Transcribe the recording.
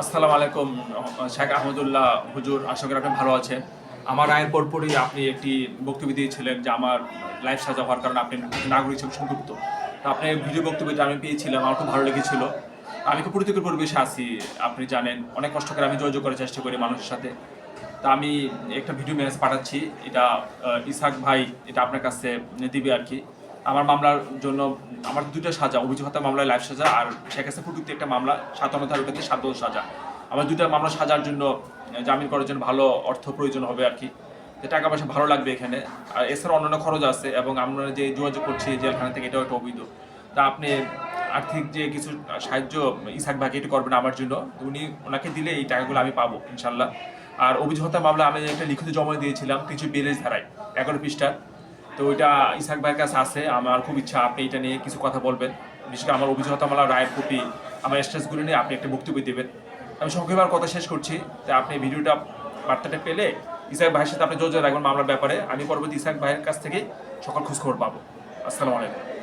আসসালামু আলাইকুম, শেখ আহমদুল্লাহ হুজুর, আশা করি আপনি ভালো আছেন। আমার রায়ের পরপরই আপনি একটি বক্তব্য দিয়েছিলেন যে আমার লাইফ সাজা হওয়ার কারণে আপনি নাগরিক হিসেবে সংযুক্ত। তো আপনার ভিডিও বক্তব্যটা আমি পেয়েছিলাম, আমার খুব ভালো লেগেছিল। আমি খুব প্রতিকূল পরিবেশে আছি, আপনি জানেন, অনেক কষ্ট করে আমি যোগাযোগ করার চেষ্টা করি মানুষের সাথে। তা আমি একটা ভিডিও মেসেজ পাঠাচ্ছি, এটা ইসাক ভাই, এটা আপনার কাছে দিবে আর কি। আমার মামলার জন্য আমার দুটো সাজা, অভিযোগ হত্যা মামলায় লাইফ সাজা আর শেখ হাসিনা প্রযুক্তি একটা মামলা সাতান্ন ধারা ওটাতে সাত বছর সাজা। আমার দুটো মামলা সাজার জন্য জামিন করার জন্য ভালো অর্থ প্রয়োজন হবে আর কি। টাকা পয়সা ভালো লাগবে এখানে। আর এছাড়া অন্যান্য খরচ আছে এবং আমরা যে যোগাযোগ করছি জেলখানা থেকে, এটাও একটা অবৈধ। তা আপনি আর্থিক যে কিছু সাহায্য, ইসাক ভাইকে একটু করবেন আমার জন্য উনি ওনাকে দিলে এই টাকাগুলো আমি পাবো ইনশাল্লাহ আর অভিযোগ মামলা, আমি একটা লিখিত জমা দিয়েছিলাম, কিছু বিরেজ ধারায়, এগারো পৃষ্ঠা তো ওইটা ইসাক ভাইয়ের কাছে আছে। আমার খুব ইচ্ছা আপনি এটা নিয়ে কিছু কথা বলবেন। বিশেষ করে আমার আমার রায়ের প্রতি, আমার স্ট্রেসগুলো নিয়ে আপনি একটা বক্তব্য দেবেন। আমি সংক্ষেপে কথা শেষ করছি। তা আপনি ভিডিওটা, বার্তাটা পেলে ইসাক ভাইয়ের সাথে আপনি জোর রাখবেন মামলার ব্যাপারে। আমি পরবর্তী ইসাক ভাইয়ের কাছ থেকে সকল খোঁজখবর পাবো। আসসালামু আলাইকুম।